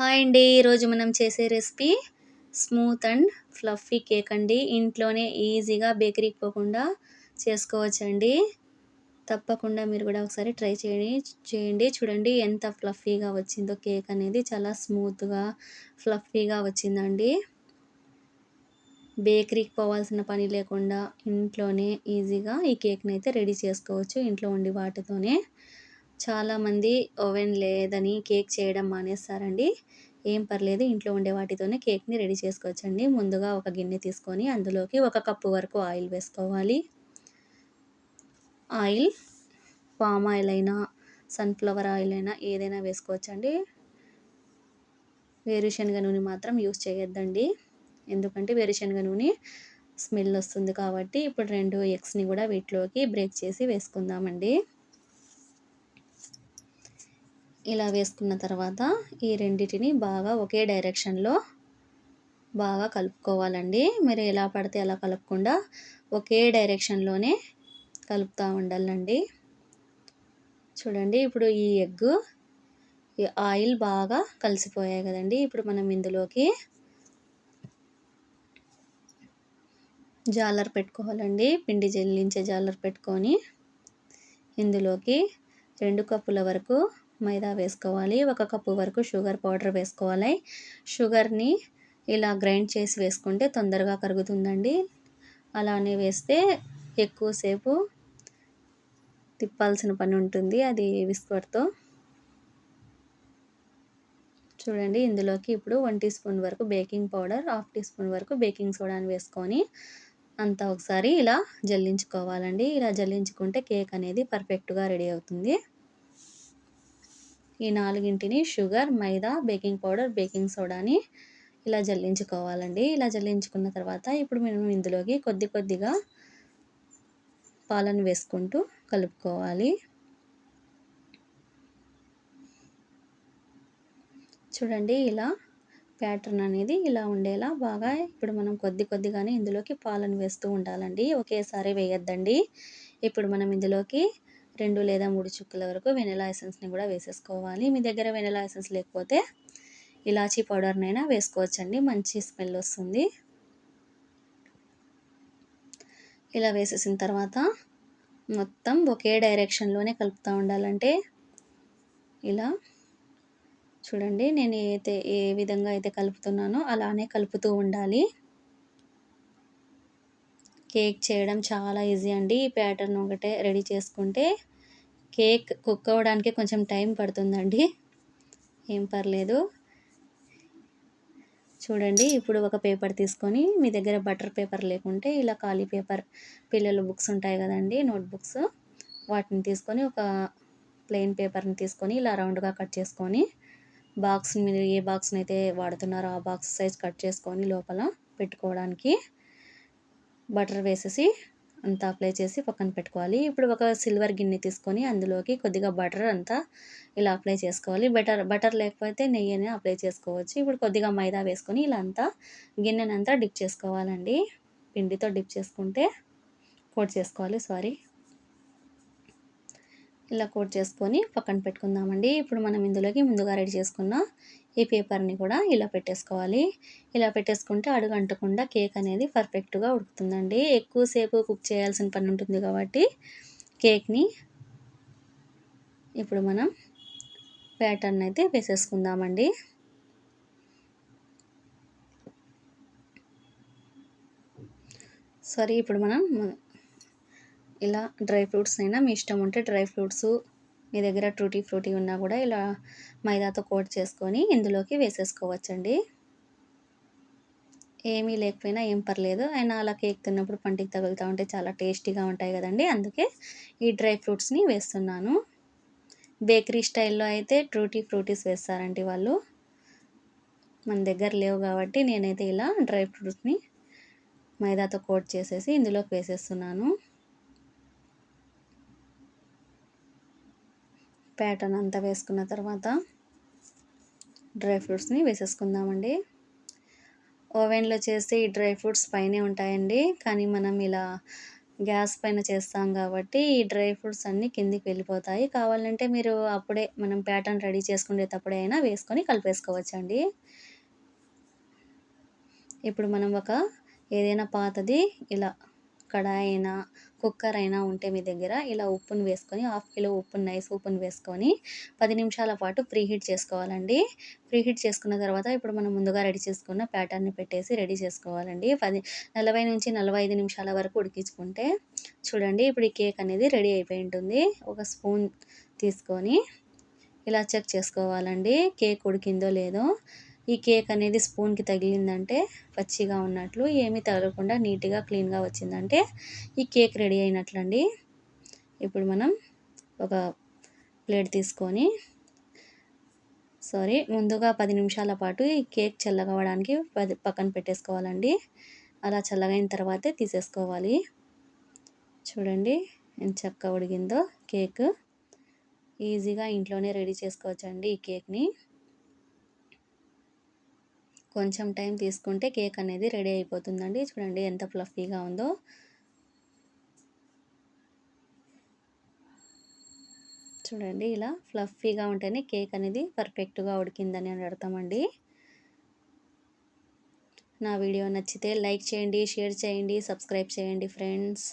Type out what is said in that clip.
Hi అండి. ఈరోజు మనం చేసే recipe smooth and fluffy cake అండి. ఇంట్లోనే ఈజీగా బేకరీకి పోకుండా చేసుకోవచ్చండి. తప్పకుండా మీరు కూడా ఒకసారి ట్రై చేయండి. చేయండి. చూడండి ఎంత ఫ్లఫీగా వచ్చిందో కేక్ అనేది. చాలా స్మూత్గా ఫ్లఫీగా వచ్చిందండి. బేకరీకి పోవాల్సిన పని లేకుండా ఇంట్లోనే ఈజీగా ఈ కేక్ని అయితే రెడీ చేసుకోవచ్చు. ఇంట్లో ఉండి వాటితోనే చాలామంది ఓవెన్ లేదని కేక్ చేయడం మానేస్తారండి. ఏం పర్లేదు ఇంట్లో ఉండే వాటితోనే కేక్ని రెడీ చేసుకోవచ్చండి. ముందుగా ఒక గిన్నె తీసుకొని అందులోకి ఒక కప్పు వరకు ఆయిల్ వేసుకోవాలి. ఆయిల్ పామ్ ఆయిల్ అయినా సన్ఫ్లవర్ ఆయిల్ అయినా ఏదైనా వేసుకోవచ్చండి. వేరుశనగ నూనె మాత్రం యూస్ చేయొద్దండి. ఎందుకంటే వేరుశనగ నూనె స్మెల్ వస్తుంది కాబట్టి ఇప్పుడు రెండు ఎగ్స్ని కూడా వీటిలోకి బ్రేక్ చేసి వేసుకుందామండి. ఇలా వేసుకున్న తర్వాత ఈ రెండింటిని బాగా ఒకే డైరెక్షన్లో బాగా కలుపుకోవాలండి. మీరు ఎలా పడితే అలా కలపకుండా ఒకే డైరెక్షన్లోనే కలుపుతూ ఉండాలండి. చూడండి ఇప్పుడు ఈ ఎగ్ ఈ ఆయిల్ బాగా కలిసిపోయాయి కదండి. ఇప్పుడు మనం ఇందులోకి జాలర్ పెట్టుకోవాలండి. పిండి జల్లించే జాలర్ పెట్టుకొని ఇందులోకి రెండు కప్పుల వరకు మైదా వేసుకోవాలి. ఒక కప్పు వరకు షుగర్ పౌడర్ వేసుకోవాలి. షుగర్ని ఇలా గ్రైండ్ చేసి వేసుకుంటే తొందరగా కరుగుతుందండి. అలానే వేస్తే ఎక్కువసేపు తిప్పాల్సిన పని ఉంటుంది. అది విస్కర్తో. చూడండి ఇందులోకి ఇప్పుడు వన్ టీ స్పూన్ వరకు baking powder half teaspoon వరకు బేకింగ్ సోడాని వేసుకొని అంతా ఒకసారి ఇలా జల్లించుకోవాలండి. ఇలా జల్లించుకుంటే కేక్ అనేది పర్ఫెక్ట్గా రెడీ అవుతుంది. ఈ నాలుగింటిని sugar maida baking powder baking సోడాని ఇలా జల్లించుకోవాలండి. ఇలా జల్లించుకున్న తర్వాత ఇప్పుడు మేము ఇందులోకి కొద్ది కొద్దిగా పాలను వేసుకుంటూ కలుపుకోవాలి. చూడండి ఇలా ప్యాటర్న్ అనేది ఇలా ఉండేలా బాగా ఇప్పుడు మనం కొద్ది కొద్దిగానే ఇందులోకి పాలను వేస్తూ ఉండాలండి. ఒకేసారి వేయొద్దండి. ఇప్పుడు మనం ఇందులోకి రెండు లేదా మూడు చుక్కల వరకు వెనిలా ఎసెన్స్ని కూడా వేసేసుకోవాలి. మీ దగ్గర వెనిలా ఎసెన్స్ లేకపోతే ఇలాచీ పౌడర్నైనా వేసుకోవచ్చండి. మంచి స్మెల్ వస్తుంది. ఇలా వేసేసిన తర్వాత మొత్తం ఒకే డైరెక్షన్లోనే కలుపుతూ ఉండాలంటే ఇలా చూడండి నేను అయితే ఏ విధంగా అయితే కలుపుతున్నానో అలానే కలుపుతూ ఉండాలి. కేక్ చేయడం చాలా ఈజీ అండి. ఈ ప్యాటర్న్ ఒకటే రెడీ చేసుకుంటే కేక్ కుక్ అవ్వడానికి కొంచెం టైం పడుతుందండి. ఏం పర్లేదు. చూడండి ఇప్పుడు ఒక పేపర్ తీసుకొని మీ దగ్గర బటర్ పేపర్ లేకుంటే ఇలా ఖాళీ పేపర్ పిల్లల బుక్స్ ఉంటాయి కదండి నోట్బుక్స్. వాటిని తీసుకొని ఒక ప్లెయిన్ పేపర్ని తీసుకొని ఇలా రౌండ్గా కట్ చేసుకొని బాక్స్ మీరు ఏ బాక్స్ని అయితే వాడుతున్నారో ఆ బాక్స్ సైజ్ కట్ చేసుకొని లోపల పెట్టుకోవడానికి బటర్ వేసేసి అంతా అప్లై చేసి పక్కన పెట్టుకోవాలి. ఇప్పుడు ఒక సిల్వర్ గిన్నె తీసుకొని అందులోకి కొద్దిగా బటర్ అంతా ఇలా అప్లై చేసుకోవాలి. బటర్ బటర్ లేకపోతే నెయ్యిని అప్లై చేసుకోవచ్చు. ఇప్పుడు కొద్దిగా మైదా వేసుకొని ఇలా అంతా గిన్నెనంతా డిప్ చేసుకోవాలండి. పిండితో డిప్ చేసుకుంటే కోట్ చేసుకోవాలి సారీ ఇలా కోట్ చేసుకొని పక్కన పెట్టుకుందామండి. ఇప్పుడు మనం ఇందులోకి ముందుగా రెడీ చేసుకున్న ఈ పేపర్ని కూడా ఇలా పెట్టేసుకోవాలి. ఇలా పెట్టేసుకుంటే అడుగు అంటకుండా కేక్ అనేది పర్ఫెక్ట్గా ఉడుకుతుందండి. ఎక్కువసేపు కుక్ చేయాల్సిన పని ఉంటుంది కాబట్టి కేక్ని ఇప్పుడు మనం ప్యాటర్న్ అయితే వేసేసుకుందామండి. సారీ ఇప్పుడు మనం ఇలా డ్రై ఫ్రూట్స్ అయినా మీ ఇష్టం ఉంటే డ్రై ఫ్రూట్స్ మీ దగ్గర ట్రూటీ ఫ్రూటీ ఉన్నా కూడా ఇలా మైదాతో కోట్ చేసుకొని ఇందులోకి వేసేసుకోవచ్చండి. ఏమీ లేకపోయినా ఏం పర్లేదు. అయినా అలా కేక్ తిన్నప్పుడు పంటికి తగులుతూ ఉంటే చాలా టేస్టీగా ఉంటాయి కదండి. అందుకే ఈ డ్రై ఫ్రూట్స్ని వేస్తున్నాను. బేకరీ స్టైల్లో అయితే ట్రూటీ ఫ్రూటీస్ వేస్తారండి వాళ్ళు. మన దగ్గర లేవు కాబట్టి నేనైతే ఇలా డ్రై ఫ్రూట్స్ని మైదాతో కోట్ చేసేసి ఇందులోకి వేసేస్తున్నాను. ప్యాటర్న్ అంతా వేసుకున్న తర్వాత డ్రై ఫ్రూట్స్ని వేసేసుకుందామండి. ఓవెన్లో చేస్తే ఈ డ్రై ఫ్రూట్స్ పైనే ఉంటాయండి. కానీ మనం ఇలా గ్యాస్ పైన చేస్తాం కాబట్టి ఈ డ్రై ఫ్రూట్స్ అన్నీ కిందికి వెళ్ళిపోతాయి. కావాలంటే మీరు అప్పుడే మనం ప్యాటర్న్ రెడీ చేసుకునేటప్పుడే అయినా వేసుకొని కలిపేసుకోవచ్చండి. ఇప్పుడు మనం ఒక ఏదైనా పాతది ఇలా కడాయినా అయినా కుక్కర్ అయినా ఉంటే మీ దగ్గర ఇలా ఉప్పును వేసుకొని హాఫ్ కిలో ఉప్పును నైస్ ఉప్పును వేసుకొని పది నిమిషాల పాటు ప్రీ హీట్ చేసుకోవాలండి. ప్రీ హీట్ చేసుకున్న తర్వాత ఇప్పుడు మనం ముందుగా రెడీ చేసుకున్న ప్యాటర్న్ని పెట్టేసి రెడీ చేసుకోవాలండి. పది నలభై నుంచి నలభై ఐదు నిమిషాల వరకు ఉడికించుకుంటే చూడండి ఇప్పుడు ఈ కేక్ అనేది రెడీ అయిపోయి ఉంటుంది. ఒక స్పూన్ తీసుకొని ఇలా చెక్ చేసుకోవాలండి. కేక్ ఉడికిందో లేదో ఈ కేక్ అనేది స్పూన్కి తగిలిందంటే పచ్చిగా ఉన్నట్లు ఏమీ తగలకుండా నీట్గా క్లీన్గా వచ్చిందంటే ఈ కేక్ రెడీ అయినట్లండి. ఇప్పుడు మనం ఒక ప్లేట్ తీసుకొని సారీ ముందుగా పది నిమిషాల పాటు ఈ కేక్ చల్లగవడానికి పది పక్కన పెట్టేసుకోవాలండి. అలా చల్లగైన తర్వాతే తీసేసుకోవాలి. చూడండి ఎంత చక్కగా ఉడిగిందో కేక్. ఈజీగా ఇంట్లోనే రెడీ చేసుకోవచ్చండి ఈ కేక్ని. కొంచెం టైం తీసుకుంటే కేక్ అనేది రెడీ అయిపోతుందండి. చూడండి ఎంత ఫ్లఫీగా ఉందో. చూడండి ఇలా ఫ్లఫీగా ఉంటేనే కేక్ అనేది పర్ఫెక్ట్గా ఉడికిందని అని అర్థమండి. నా వీడియో నచ్చితే లైక్ చేయండి షేర్ చేయండి సబ్స్క్రైబ్ చేయండి ఫ్రెండ్స్.